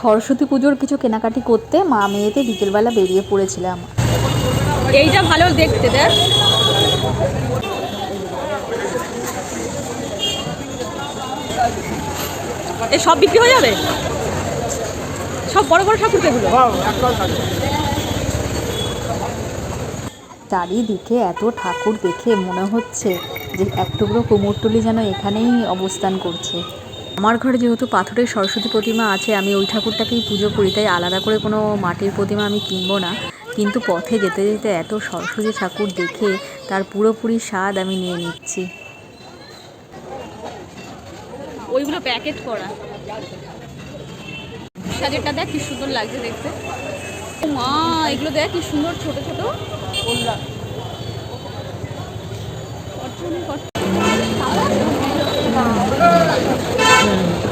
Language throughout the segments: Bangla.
সরস্বতী পুজোর কিছু কেনাকাটি করতে মা মেয়েতে বিকেলবেলা বেরিয়ে পড়েছিলাম। এইটা ভালো দেখতে দেখ। এই সব বিক্রি হয়ে যাবে? সব বড় বড় ঠাকুর এগুলো। চারিদিকে এত ঠাকুর দেখে মনে হচ্ছে যে এক টুকরো কুমোরটুলি যেন এখানেই অবস্থান করছে। আমার ঘরে যেহেতু পাথরের সরস্বতী প্রতিমা আছে, আমি ওই ঠাকুরটাকেই পুজো করি, তাই আলাদা করে কোনো মাটির প্রতিমা আমি কিনবো না। কিন্তু পথে যেতে যেতে এত সরস্বতী ঠাকুর দেখে তার পুরোপুরি স্বাদ আমি নিয়ে নিচ্ছি। ওইগুলো প্যাকেট করা। সাজেরটা দেখ কি সুন্দর লাগছে দেখতে। ও মা, এগুলো দেখ কি সুন্দর ছোট ছোট।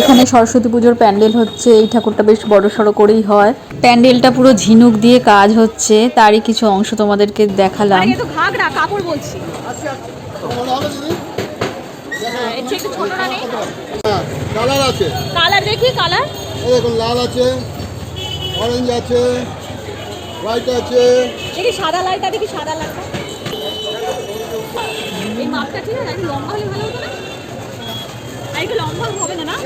এখানে সরস্বতী পুজোর প্যান্ডেল হচ্ছে এই ঠাকুরটা বেশ বড় সড়ো করেই হয়। প্যান্ডেলটা পুরো ঝিনুক দিয়ে কাজ হচ্ছে তারই কিছু অংশ তোমাদেরকে দেখালাম। কাপড় বলছি। হ্যাঁ, হ্যাঁ কালার আছে। কালার দেখি কালার। দেখুন লাল আছে অরেঞ্জ আছে হোয়াইট আছে। দেখি সাদা লাইটটা দেখি সাদা লাইটটা। এই মাপটা ঠিক আছে লম্বা হলে ভালো হতো লম্বা হবে না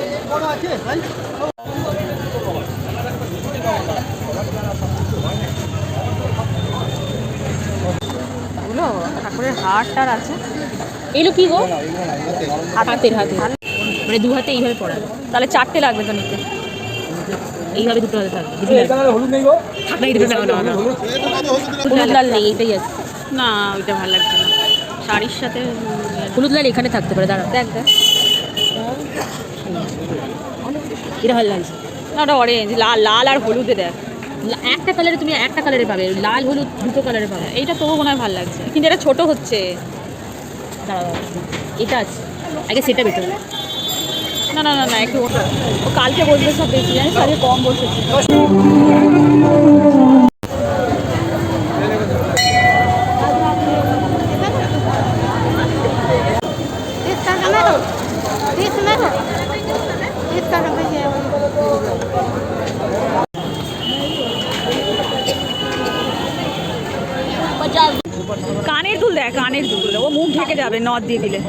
ঠাকুরের হারটার আছে। এগুলো কি গো? হাতের হাতে। মানে দু হাতে এইভাবে তাহলে চারটে লাগবে তো নিতে। এইভাবে দুটো হাতে থাকবে। হলুদ লাল নেই এইটাই আছে। না ওইটা ভালো লাগছে না। শাড়ির সাথে হলুদ লাল এখানে থাকতে পারে দাঁড়া দেখ দেখ। এটা ভালো লাগছে ওটা অরেঞ্জ লাল লাল আর হলুদে দেখ। একটা কালারে তুমি একটা কালারে পাবে, লাল, হলুদ দুটো কালারে পাবে। এইটা তবু মনে হয় ভালো লাগছে। কিন্তু এটা ছোট হচ্ছে। এটা আছে। আগে সেটা বেটার না না না না, একটু ও কালকে বসবে সব বেশি, জানিস আজকে কম বসেছে। इसका टमाटो बीस टमाटो इसका टमाटो কানের দুল দেখ কানের দুল ও মুখ ঢেকে যাবে নদ দিয়ে দিলে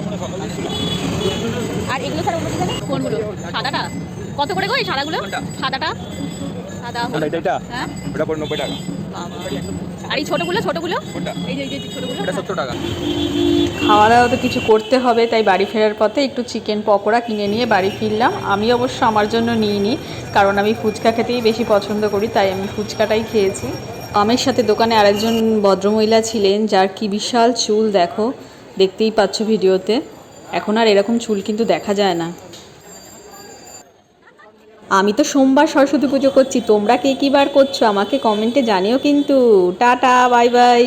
আর এগুলো ছাড়া অন্য কিছু নেই? কোনগুলো সাদাটা কত করে গো এই সাদাগুলো সাদাটা সাদা হলুদ। এটা এটা হ্যাঁ ওটা পড়ে নব্বই টাকা বাবা। আর এই ছোটগুলো ছোটগুলো? এই যে এই যে ছোটগুলো। সত্তর টাকা। খাওয়া দাওয়া তো কিছু করতে হবে তাই বাড়ি ফেরার পথে একটু চিকেন পকোড়া কিনে নিয়ে বাড়ি ফিরলাম। আমি অবশ্য আমার জন্য নিইনি কারণ আমি ফুচকা খেতেই বেশি পছন্দ করি তাই আমি ফুচকাটাই খেয়েছি। আমের সাথে দোকানে আরেকজন ভদ্রমহিলা ছিলেন যার কি বিশাল চুল দেখো। দেখতেই পাচ্ছ ভিডিওতে। এখন আর এরকম চুল কিন্তু দেখা যায় না। আমি তো সোমবার সরস্বতী পুজো করছি। তোমরা কে কী বার করছ? আমাকে কমেন্টে জানিও কিন্তু। Tata bye bye